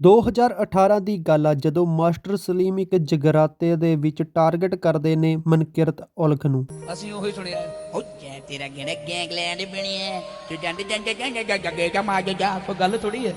2018 ਦੀ ਗੱਲ ਆ ਜਦੋਂ ਮਾਸਟਰ ਸਲੀਮ ਇੱਕ ਜਗਰਾਤੇ ਦੇ ਵਿੱਚ ਟਾਰਗੇਟ ਕਰਦੇ ਨੇ ਮਨਕਿਰਤ ਔਲਖ ਨੂੰ। ਅਸੀਂ ਉਹੀ ਸੁਣਿਆ। ਹੋ ਜਾ ਤੇਰਾ ਗੇੜਾ ਗੈਂਗਲੈਂਡ ਬਣੀ ਹੈ ਤੇ ਡੰਡ ਡੰਡ ਡੰਡ ਡੰਡ ਗੇ ਕਮਾ ਜਾ ਕੋਈ ਗੱਲ ਥੋੜੀ ਹੈ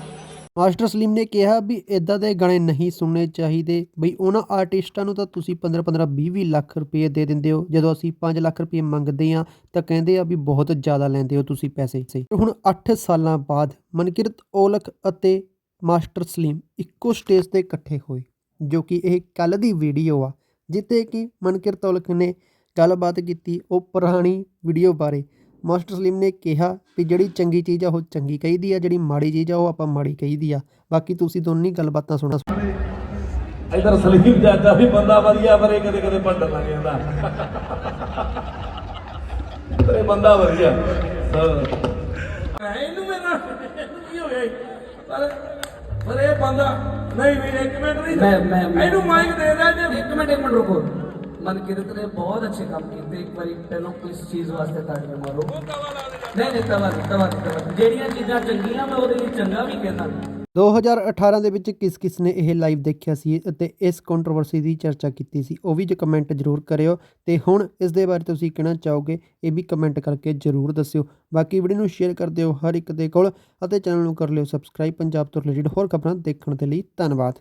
ਮਾਸਟਰ ਸਲੀਮ ਨੇ ਕਿਹਾ ਵੀ ਇਦਾਂ ਦੇ ਗਾਣੇ ਨਹੀਂ ਸੁਣਨੇ ਚਾਹੀਦੇ। ਬਈ ਉਹਨਾਂ ਆਰਟਿਸਟਾਂ ਨੂੰ ਤਾਂ ਤੁਸੀਂ 15 15 20 20 ਲੱਖ ਰੁਪਏ ਦੇ ਦਿੰਦੇ ਹੋ। ਜਦੋਂ ਅਸੀਂ 5 ਲੱਖ ਰੁਪਏ ਮੰਗਦੇ ਆ ਤਾਂ ਕਹਿੰਦੇ ਆ ਵੀ ਬਹੁਤ ਜ਼ਿਆਦਾ ਲੈਂਦੇ ਹੋ ਤੁਸੀਂ ਪੈਸੇ। ਹੁਣ 8 ਸਾਲਾਂ ਬਾਅਦ ਮਨਕਿਰਤ ਔਲਖ ਅਤੇ ਮਾਸਟਰ ਸਲੀਮ ਇੱਕੋ ਸਟੇਜ ਤੇ ਇਕੱਠੇ ਹੋਏ, ਜੋ ਕਿ ਇਹ ਕੱਲ ਦੀ ਵੀਡੀਓ ਆ ਜਿੱਤੇ ਕਿ ਮਨਕਿਰ ਔਲਖ ਨੇ ਗੱਲਬਾਤ ਕੀਤੀ ਉਹ ਪੁਰਾਣੀ ਵੀਡੀਓ ਬਾਰੇ। ਮਾਸਟਰ ਸਲੀਮ ਨੇ ਕਿਹਾ ਵੀ ਜਿਹੜੀ ਚੰਗੀ ਚੀਜ਼ ਆ, ਉਹ ਚੰਗੀ ਕਹੀਦੀ ਆ, ਜਿਹੜੀ ਮਾੜੀ ਚੀਜ਼ ਆ, ਉਹ ਆਪਾਂ ਮਾੜੀ ਕਹੀਦੀ ਆ। ਬਾਕੀ ਤੁਸੀਂ ਦੋਨੇ ਗੱਲਬਾਤਾਂ ਸੁਣਾ। ਇਧਰ ਸਲੀਮ ਚਾਚਾ ਵੀ ਬੰਦਾ ਵਧੀਆ, ਪਰ ਇਹ ਕਦੇ ਕਦੇ ਪੰਡਤ ਲੱਗ ਜਾਂਦਾ। ਪਰ ਬੰਦਾ ਵਧੀਆ। ਹਾਂ ਇਹਨੂੰ ਮੇਰਾ ਇਹਨੂੰ ਕੀ ਹੋ ਗਿਆ? ਪਰ ਪਰ ਇਹ ਬੰਦਾ ਨਹੀਂ ਵੀ ਇੱਕ ਮਿੰਟ ਨਹੀਂ। ਮੈਂ- ਮੈਂ- ਮੈਂ- ਇਹਨੂੰ ਮਾਈਕ ਦੇ ਦੇ ਜੇ। ਇੱਕ ਮਿੰਟ ਇੱਕ ਮਿੰਟ ਰੁਕੋ। ਮਨਕਿਰਤ ਨੇ ਬਹੁਤ ਅੱਛੇ ਕੰਮ ਕੀਤੇ। ਇੱਕ ਵਾਰੀ ਪਹਿਲਾਂ ਇਸ ਚੀਜ਼ ਵਾਸਤੇ ਤਾੜੀਆਂ ਮਾਰੋ। ਨਹੀਂ ਨਹੀਂ ਤਵਾ ਤਵਾ ਤਵਾ। ਜਿਹੜੀਆਂ ਚੀਜ਼ਾਂ ਚੰਗੀਆਂ ਮੈਂ ਉਹਦੇ ਲਈ ਚੰਗਾ ਵੀ ਕਹਿੰਦਾ। 2018 ਦੇ ਵਿੱਚ ਕਿਸ ਕਿਸ ਨੇ ਇਹ ਲਾਈਵ ਦੇਖਿਆ ਸੀ ਅਤੇ ਇਸ ਕੰਟਰੋਵਰਸੀ ਦੀ ਚਰਚਾ ਕੀਤੀ ਸੀ, ਉਹ ਵੀ ਜੇ ਕਮੈਂਟ ਜ਼ਰੂਰ ਕਰਿਓ ਤੇ ਹੁਣ ਇਸ ਦੇ ਬਾਰੇ ਤੁਸੀਂ ਕਹਿਣਾ ਚਾਹੋਗੇ, ਇਹ ਵੀ ਕਮੈਂਟ ਕਰਕੇ ਜ਼ਰੂਰ ਦੱਸਿਓ। ਬਾਕੀ ਵੀਡੀਓ ਨੂੰ ਸ਼ੇਅਰ ਕਰ ਦਿਓ ਹਰ ਇੱਕ ਦੇ ਕੋਲ ਅਤੇ ਚੈਨਲ ਨੂੰ ਕਰ ਲਿਓ ਸਬਸਕ੍ਰਾਈਬ ਪੰਜਾਬ ਤੋਂ ਰਿਲੇਟਡ ਹੋਰ ਖਬਰਾਂ ਦੇਖਣ ਦੇ ਲਈ ਧੰਨਵਾਦ।